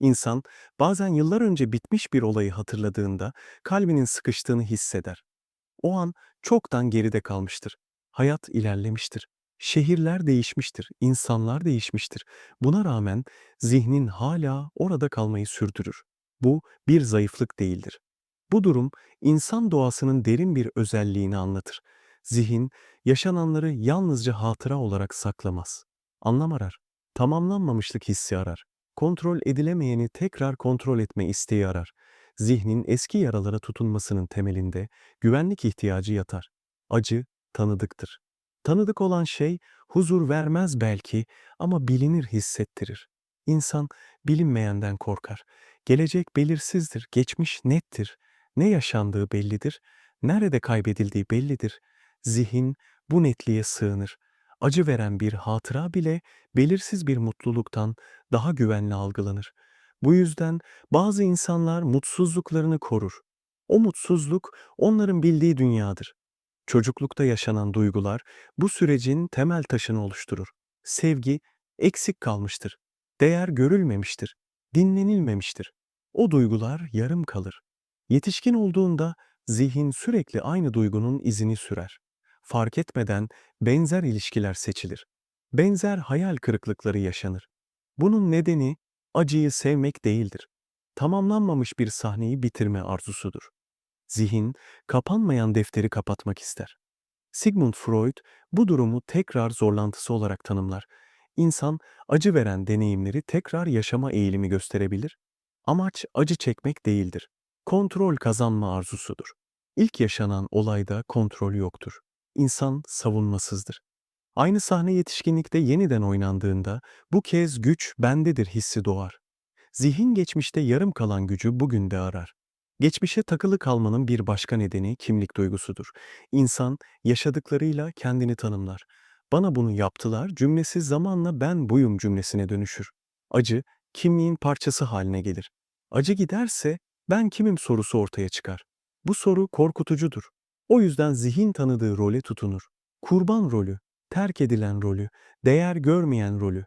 İnsan bazen yıllar önce bitmiş bir olayı hatırladığında kalbinin sıkıştığını hisseder. O an çoktan geride kalmıştır. Hayat ilerlemiştir. Şehirler değişmiştir, insanlar değişmiştir. Buna rağmen zihnin hala orada kalmayı sürdürür. Bu bir zayıflık değildir. Bu durum insan doğasının derin bir özelliğini anlatır. Zihin yaşananları yalnızca hatıra olarak saklamaz. Anlam arar, tamamlanmamışlık hissi arar. Kontrol edilemeyeni tekrar kontrol etme isteği arar. Zihnin eski yaralara tutunmasının temelinde güvenlik ihtiyacı yatar. Acı tanıdıktır. Tanıdık olan şey huzur vermez belki ama bilinir hissettirir. İnsan bilinmeyenden korkar. Gelecek belirsizdir, geçmiş nettir. Ne yaşandığı bellidir, nerede kaybedildiği bellidir. Zihin bu netliğe sığınır. Acı veren bir hatıra bile belirsiz bir mutluluktan daha güvenli algılanır. Bu yüzden bazı insanlar mutsuzluklarını korur. O mutsuzluk onların bildiği dünyadır. Çocuklukta yaşanan duygular bu sürecin temel taşını oluşturur. Sevgi eksik kalmıştır. Değer görülmemiştir. Dinlenilmemiştir. O duygular yarım kalır. Yetişkin olduğunda zihin sürekli aynı duygunun izini sürer. Fark etmeden benzer ilişkiler seçilir. Benzer hayal kırıklıkları yaşanır. Bunun nedeni acıyı sevmek değildir. Tamamlanmamış bir sahneyi bitirme arzusudur. Zihin, kapanmayan defteri kapatmak ister. Sigmund Freud bu durumu tekrar zorlantısı olarak tanımlar. İnsan acı veren deneyimleri tekrar yaşama eğilimi gösterebilir. Amaç acı çekmek değildir. Kontrol kazanma arzusudur. İlk yaşanan olayda kontrol yoktur. İnsan savunmasızdır. Aynı sahne yetişkinlikte yeniden oynandığında bu kez güç bendedir hissi doğar. Zihin geçmişte yarım kalan gücü bugün de arar. Geçmişe takılı kalmanın bir başka nedeni kimlik duygusudur. İnsan yaşadıklarıyla kendini tanımlar. Bana bunu yaptılar cümlesi zamanla ben buyum cümlesine dönüşür. Acı kimliğin parçası haline gelir. Acı giderse ben kimim sorusu ortaya çıkar. Bu soru korkutucudur. O yüzden zihin tanıdığı role tutunur. Kurban rolü, terk edilen rolü, değer görmeyen rolü.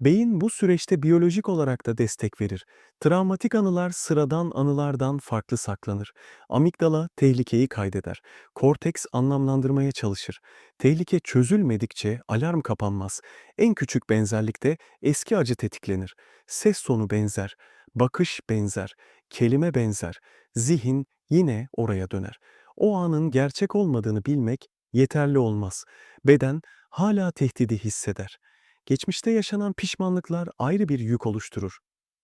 Beyin bu süreçte biyolojik olarak da destek verir. Travmatik anılar sıradan anılardan farklı saklanır. Amigdala tehlikeyi kaydeder. Korteks anlamlandırmaya çalışır. Tehlike çözülmedikçe alarm kapanmaz. En küçük benzerlikte eski acı tetiklenir. Ses tonu benzer, bakış benzer, kelime benzer. Zihin yine oraya döner. O anın gerçek olmadığını bilmek yeterli olmaz. Beden hala tehdidi hisseder. Geçmişte yaşanan pişmanlıklar ayrı bir yük oluşturur.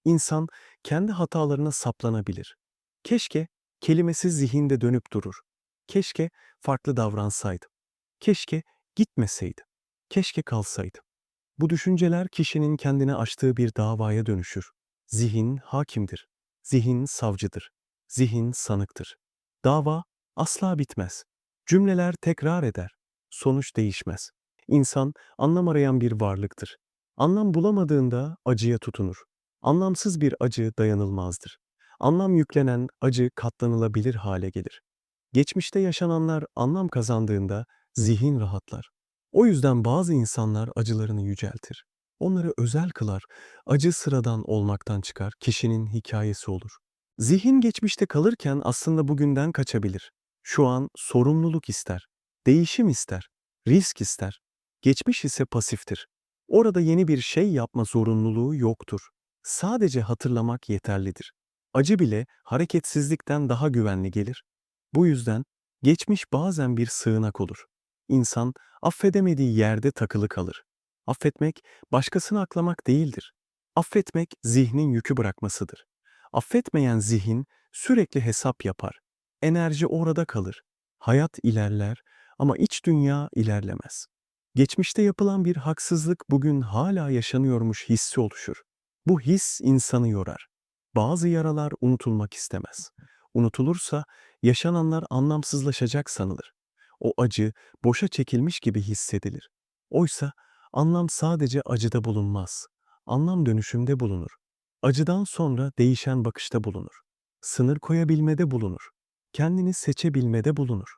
İnsan kendi hatalarına saplanabilir. Keşke kelimesiz zihinde dönüp durur. Keşke farklı davransaydı. Keşke gitmeseydi. Keşke kalsaydı. Bu düşünceler kişinin kendine açtığı bir davaya dönüşür. Zihin hakimdir. Zihin savcıdır. Zihin sanıktır. Dava asla bitmez. Cümleler tekrar eder. Sonuç değişmez. İnsan anlam arayan bir varlıktır. Anlam bulamadığında acıya tutunur. Anlamsız bir acı dayanılmazdır. Anlam yüklenen acı katlanılabilir hale gelir. Geçmişte yaşananlar anlam kazandığında zihin rahatlar. O yüzden bazı insanlar acılarını yüceltir. Onları özel kılar. Acı sıradan olmaktan çıkar, kişinin hikayesi olur. Zihin geçmişte kalırken aslında bugünden kaçabilir. Şu an sorumluluk ister, değişim ister, risk ister. Geçmiş ise pasiftir. Orada yeni bir şey yapma zorunluluğu yoktur. Sadece hatırlamak yeterlidir. Acı bile hareketsizlikten daha güvenli gelir. Bu yüzden geçmiş bazen bir sığınak olur. İnsan affedemediği yerde takılı kalır. Affetmek başkasını aklamak değildir. Affetmek zihnin yükü bırakmasıdır. Affetmeyen zihin sürekli hesap yapar. Enerji orada kalır. Hayat ilerler ama iç dünya ilerlemez. Geçmişte yapılan bir haksızlık bugün hala yaşanıyormuş hissi oluşur. Bu his insanı yorar. Bazı yaralar unutulmak istemez. Unutulursa yaşananlar anlamsızlaşacak sanılır. O acı boşa çekilmiş gibi hissedilir. Oysa anlam sadece acıda bulunmaz. Anlam dönüşümde bulunur. Acıdan sonra değişen bakışta bulunur. Sınır koyabilmede bulunur. Kendini seçebilmede bulunur.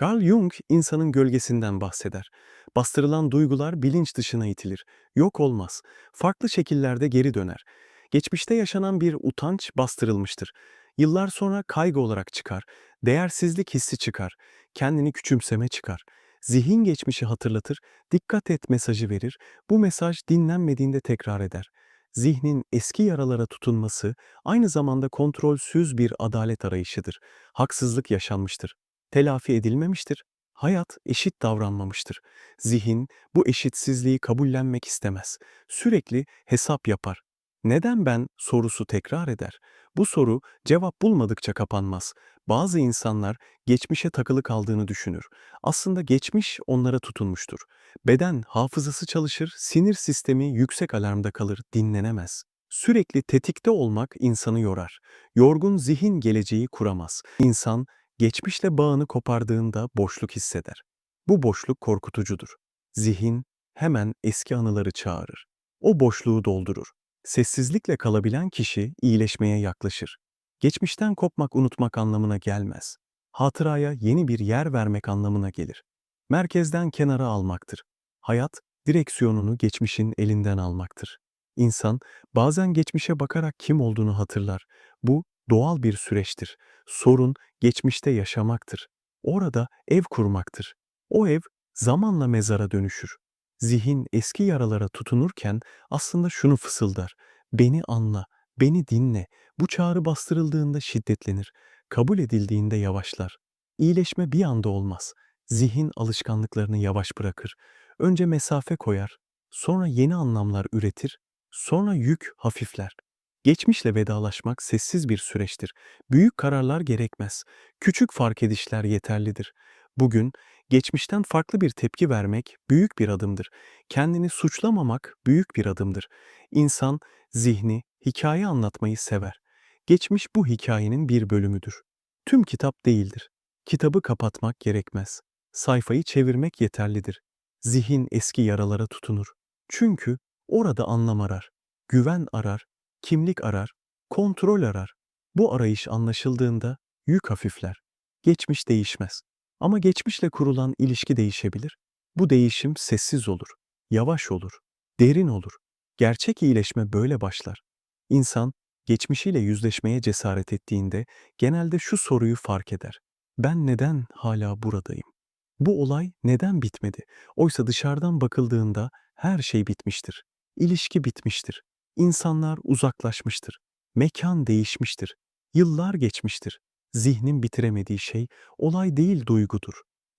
Carl Jung insanın gölgesinden bahseder. Bastırılan duygular bilinç dışına itilir. Yok olmaz. Farklı şekillerde geri döner. Geçmişte yaşanan bir utanç bastırılmıştır. Yıllar sonra kaygı olarak çıkar, değersizlik hissi çıkar, kendini küçümseme çıkar. Zihin geçmişi hatırlatır, dikkat et mesajı verir, bu mesaj dinlenmediğinde tekrar eder. Zihnin eski yaralara tutunması aynı zamanda kontrolsüz bir adalet arayışıdır. Haksızlık yaşanmıştır, telafi edilmemiştir, hayat eşit davranmamıştır. Zihin bu eşitsizliği kabullenmek istemez. Sürekli hesap yapar. Neden ben sorusu tekrar eder. Bu soru cevap bulmadıkça kapanmaz. Bazı insanlar geçmişe takılı kaldığını düşünür. Aslında geçmiş onlara tutunmuştur. Beden hafızası çalışır, sinir sistemi yüksek alarmda kalır, dinlenemez. Sürekli tetikte olmak insanı yorar. Yorgun zihin geleceği kuramaz. İnsan geçmişle bağını kopardığında boşluk hisseder. Bu boşluk korkutucudur. Zihin hemen eski anıları çağırır. O boşluğu doldurur. Sessizlikle kalabilen kişi iyileşmeye yaklaşır. Geçmişten kopmak unutmak anlamına gelmez. Hatıraya yeni bir yer vermek anlamına gelir. Merkezden kenara almaktır. Hayat, direksiyonunu geçmişin elinden almaktır. İnsan bazen geçmişe bakarak kim olduğunu hatırlar. Bu doğal bir süreçtir. Sorun geçmişte yaşamaktır. Orada ev kurmaktır. O ev zamanla mezara dönüşür. Zihin eski yaralara tutunurken aslında şunu fısıldar. Beni anla, beni dinle. Bu çağrı bastırıldığında şiddetlenir. Kabul edildiğinde yavaşlar. İyileşme bir anda olmaz. Zihin alışkanlıklarını yavaş bırakır. Önce mesafe koyar, sonra yeni anlamlar üretir, sonra yük hafifler. Geçmişle vedalaşmak sessiz bir süreçtir. Büyük kararlar gerekmez. Küçük fark edişler yeterlidir. Bugün geçmişten farklı bir tepki vermek büyük bir adımdır. Kendini suçlamamak büyük bir adımdır. İnsan zihni, hikaye anlatmayı sever. Geçmiş bu hikayenin bir bölümüdür. Tüm kitap değildir. Kitabı kapatmak gerekmez. Sayfayı çevirmek yeterlidir. Zihin eski yaralara tutunur. Çünkü orada anlam arar, güven arar, kimlik arar, kontrol arar. Bu arayış anlaşıldığında yük hafifler. Geçmiş değişmez. Ama geçmişle kurulan ilişki değişebilir. Bu değişim sessiz olur, yavaş olur, derin olur. Gerçek iyileşme böyle başlar. İnsan geçmişiyle yüzleşmeye cesaret ettiğinde genelde şu soruyu fark eder. Ben neden hala buradayım? Bu olay neden bitmedi? Oysa dışarıdan bakıldığında her şey bitmiştir. İlişki bitmiştir. İnsanlar uzaklaşmıştır. Mekan değişmiştir. Yıllar geçmiştir. Zihnin bitiremediği şey olay değil duygudur.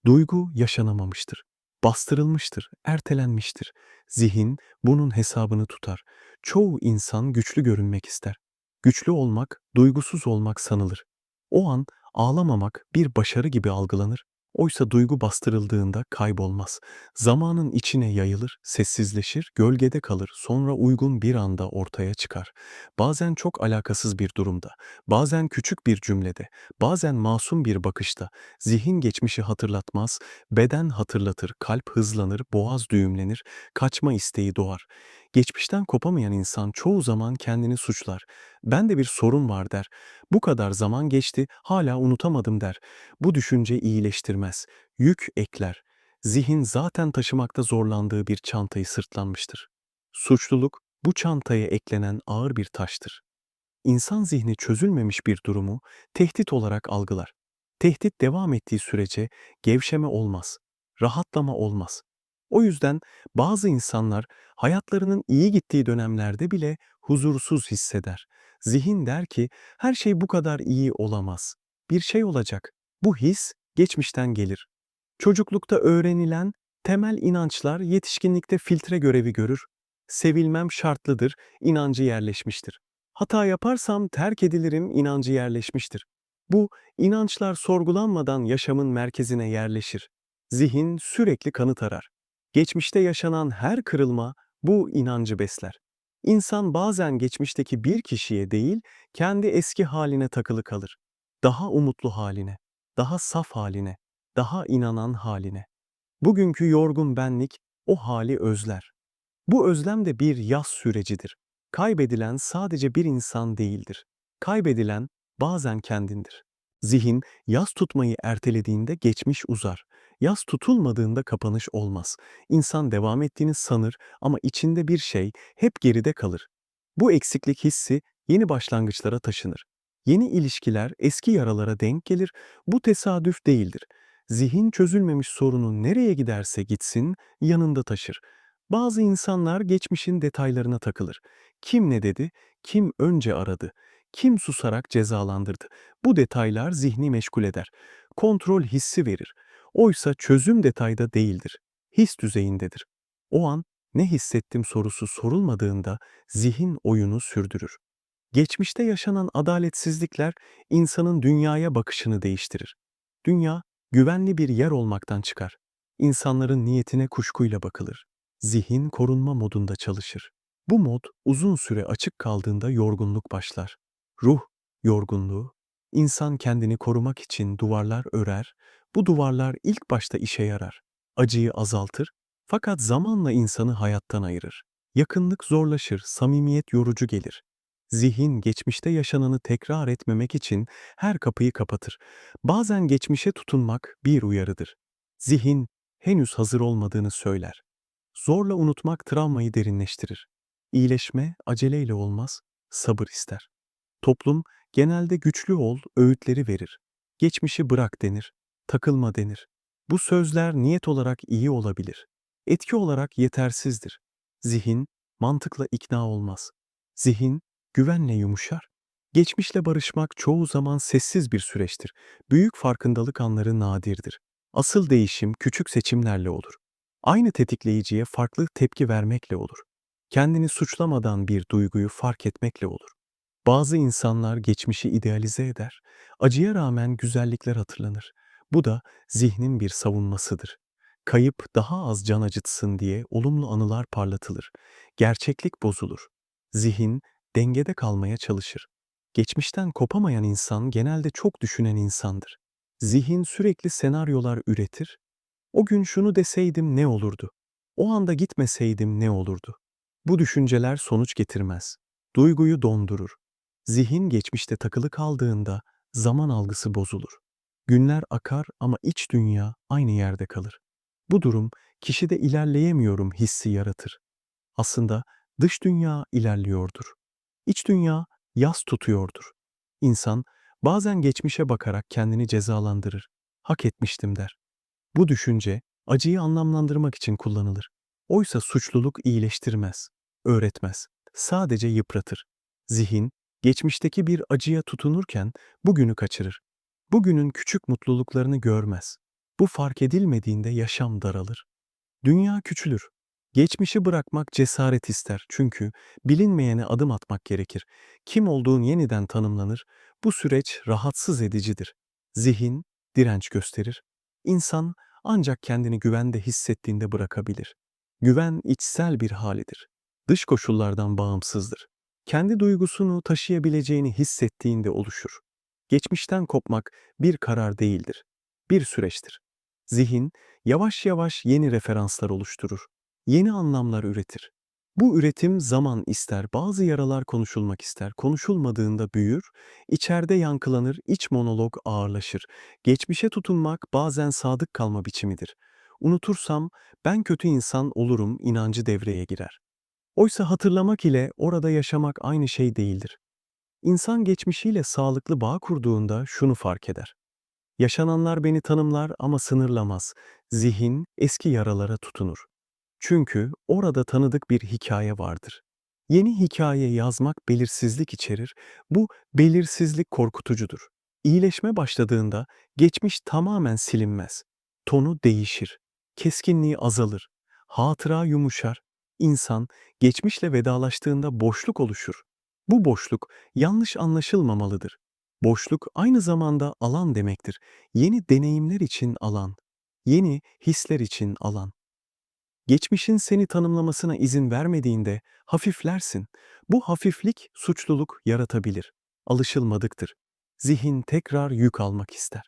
Duygu yaşanamamıştır. Bastırılmıştır, ertelenmiştir. Zihin bunun hesabını tutar. Çoğu insan güçlü görünmek ister. Güçlü olmak, duygusuz olmak sanılır. O an ağlamamak bir başarı gibi algılanır. Oysa duygu bastırıldığında kaybolmaz. Zamanın içine yayılır, sessizleşir, gölgede kalır, sonra uygun bir anda ortaya çıkar. Bazen çok alakasız bir durumda, bazen küçük bir cümlede, bazen masum bir bakışta. Zihin geçmişi hatırlatmaz, beden hatırlatır, kalp hızlanır, boğaz düğümlenir, kaçma isteği doğar. Geçmişten kopamayan insan çoğu zaman kendini suçlar. Ben de bir sorun var der. Bu kadar zaman geçti, hala unutamadım der. Bu düşünce iyileştirmez, yük ekler. Zihin zaten taşımakta zorlandığı bir çantayı sırtlanmıştır. Suçluluk bu çantaya eklenen ağır bir taştır. İnsan zihni çözülmemiş bir durumu tehdit olarak algılar. Tehdit devam ettiği sürece gevşeme olmaz, rahatlama olmaz. O yüzden bazı insanlar hayatlarının iyi gittiği dönemlerde bile huzursuz hisseder. Zihin der ki her şey bu kadar iyi olamaz. Bir şey olacak. Bu his geçmişten gelir. Çocuklukta öğrenilen temel inançlar yetişkinlikte filtre görevi görür. Sevilmem şartlıdır, inancı yerleşmiştir. Hata yaparsam terk edilirim inancı yerleşmiştir. Bu inançlar sorgulanmadan yaşamın merkezine yerleşir. Zihin sürekli kanıt arar. Geçmişte yaşanan her kırılma bu inancı besler. İnsan bazen geçmişteki bir kişiye değil, kendi eski haline takılı kalır. Daha umutlu haline, daha saf haline, daha inanan haline. Bugünkü yorgun benlik o hali özler. Bu özlem de bir yaz sürecidir. Kaybedilen sadece bir insan değildir. Kaybedilen bazen kendindir. Zihin yaz tutmayı ertelediğinde geçmiş uzar. Yaz tutulmadığında kapanış olmaz. İnsan devam ettiğini sanır ama içinde bir şey hep geride kalır. Bu eksiklik hissi yeni başlangıçlara taşınır. Yeni ilişkiler eski yaralara denk gelir. Bu tesadüf değildir. Zihin çözülmemiş sorunu nereye giderse gitsin yanında taşır. Bazı insanlar geçmişin detaylarına takılır. Kim ne dedi, kim önce aradı, kim susarak cezalandırdı. Bu detaylar zihni meşgul eder. Kontrol hissi verir. Oysa çözüm detayda değildir. His düzeyindedir. O an ne hissettim sorusu sorulmadığında zihin oyunu sürdürür. Geçmişte yaşanan adaletsizlikler insanın dünyaya bakışını değiştirir. Dünya güvenli bir yer olmaktan çıkar. İnsanların niyetine kuşkuyla bakılır. Zihin korunma modunda çalışır. Bu mod uzun süre açık kaldığında yorgunluk başlar. Ruh yorgunluğu, insan kendini korumak için duvarlar örer, bu duvarlar ilk başta işe yarar. Acıyı azaltır fakat zamanla insanı hayattan ayırır. Yakınlık zorlaşır, samimiyet yorucu gelir. Zihin geçmişte yaşananı tekrar etmemek için her kapıyı kapatır. Bazen geçmişe tutunmak bir uyarıdır. Zihin henüz hazır olmadığını söyler. Zorla unutmak travmayı derinleştirir. İyileşme aceleyle olmaz, sabır ister. Toplum genelde güçlü ol öğütleri verir. Geçmişi bırak denir, takılma denir. Bu sözler niyet olarak iyi olabilir. Etki olarak yetersizdir. Zihin mantıkla ikna olmaz. Zihin güvenle yumuşar. Geçmişle barışmak çoğu zaman sessiz bir süreçtir. Büyük farkındalık anları nadirdir. Asıl değişim küçük seçimlerle olur. Aynı tetikleyiciye farklı tepki vermekle olur. Kendini suçlamadan bir duyguyu fark etmekle olur. Bazı insanlar geçmişi idealize eder. Acıya rağmen güzellikler hatırlanır. Bu da zihnin bir savunmasıdır. Kayıp daha az can acıtsın diye olumlu anılar parlatılır. Gerçeklik bozulur. Zihin dengede kalmaya çalışır. Geçmişten kopamayan insan genelde çok düşünen insandır. Zihin sürekli senaryolar üretir. O gün şunu deseydim ne olurdu? O anda gitmeseydim ne olurdu? Bu düşünceler sonuç getirmez. Duyguyu dondurur. Zihin geçmişte takılı kaldığında zaman algısı bozulur. Günler akar ama iç dünya aynı yerde kalır. Bu durum kişide ilerleyemiyorum hissi yaratır. Aslında dış dünya ilerliyordur. İç dünya yas tutuyordur. İnsan bazen geçmişe bakarak kendini cezalandırır. Hak etmiştim der. Bu düşünce acıyı anlamlandırmak için kullanılır. Oysa suçluluk iyileştirmez, öğretmez, sadece yıpratır. Zihin, geçmişteki bir acıya tutunurken bugünü kaçırır. Bugünün küçük mutluluklarını görmez. Bu fark edilmediğinde yaşam daralır. Dünya küçülür. Geçmişi bırakmak cesaret ister çünkü bilinmeyene adım atmak gerekir. Kim olduğun yeniden tanımlanır. Bu süreç rahatsız edicidir. Zihin direnç gösterir. İnsan ancak kendini güvende hissettiğinde bırakabilir. Güven içsel bir halidir. Dış koşullardan bağımsızdır. Kendi duygusunu taşıyabileceğini hissettiğinde oluşur. Geçmişten kopmak bir karar değildir. Bir süreçtir. Zihin yavaş yavaş yeni referanslar oluşturur. Yeni anlamlar üretir. Bu üretim zaman ister, bazı yaralar konuşulmak ister. Konuşulmadığında büyür, içeride yankılanır, iç monolog ağırlaşır. Geçmişe tutunmak bazen sadık kalma biçimidir. Unutursam ben kötü insan olurum inancı devreye girer. Oysa hatırlamak ile orada yaşamak aynı şey değildir. İnsan geçmişiyle sağlıklı bağ kurduğunda şunu fark eder. Yaşananlar beni tanımlar ama sınırlamaz. Zihin eski yaralara tutunur. Çünkü orada tanıdık bir hikaye vardır. Yeni hikaye yazmak belirsizlik içerir. Bu belirsizlik korkutucudur. İyileşme başladığında geçmiş tamamen silinmez. Tonu değişir. Keskinliği azalır. Hatıra yumuşar. İnsan geçmişle vedalaştığında boşluk oluşur. Bu boşluk yanlış anlaşılmamalıdır. Boşluk aynı zamanda alan demektir. Yeni deneyimler için alan, yeni hisler için alan. Geçmişin seni tanımlamasına izin vermediğinde hafiflersin. Bu hafiflik suçluluk yaratabilir. Alışılmadıktır. Zihin tekrar yük almak ister.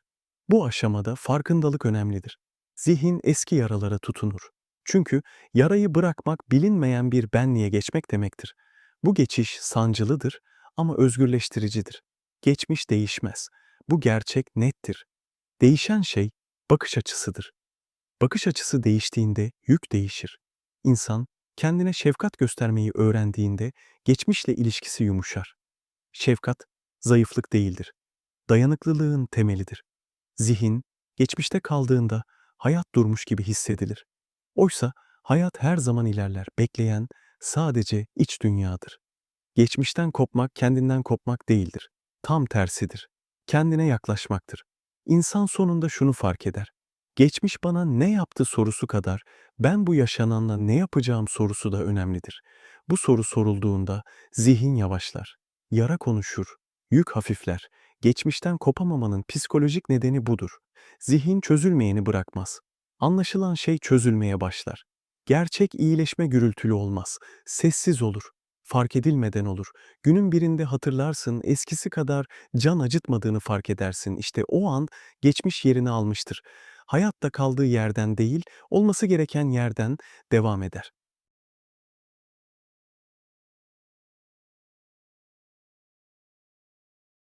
Bu aşamada farkındalık önemlidir. Zihin eski yaralara tutunur. Çünkü yarayı bırakmak bilinmeyen bir benliğe geçmek demektir. Bu geçiş sancılıdır ama özgürleştiricidir. Geçmiş değişmez. Bu gerçek nettir. Değişen şey bakış açısıdır. Bakış açısı değiştiğinde yük değişir. İnsan kendine şefkat göstermeyi öğrendiğinde geçmişle ilişkisi yumuşar. Şefkat, zayıflık değildir. Dayanıklılığın temelidir. Zihin, geçmişte kaldığında hayat durmuş gibi hissedilir. Oysa hayat her zaman ilerler, bekleyen sadece iç dünyadır. Geçmişten kopmak kendinden kopmak değildir. Tam tersidir. Kendine yaklaşmaktır. İnsan sonunda şunu fark eder. Geçmiş bana ne yaptı sorusu kadar ben bu yaşananla ne yapacağım sorusu da önemlidir. Bu soru sorulduğunda zihin yavaşlar, yara konuşur, yük hafifler. Geçmişten kopamamanın psikolojik nedeni budur. Zihin çözülmeyeni bırakmaz. Anlaşılan şey çözülmeye başlar. Gerçek iyileşme gürültülü olmaz. Sessiz olur. Fark edilmeden olur. Günün birinde hatırlarsın, eskisi kadar can acıtmadığını fark edersin. İşte o an geçmiş yerini almıştır. Hayatta kaldığı yerden değil, olması gereken yerden devam eder.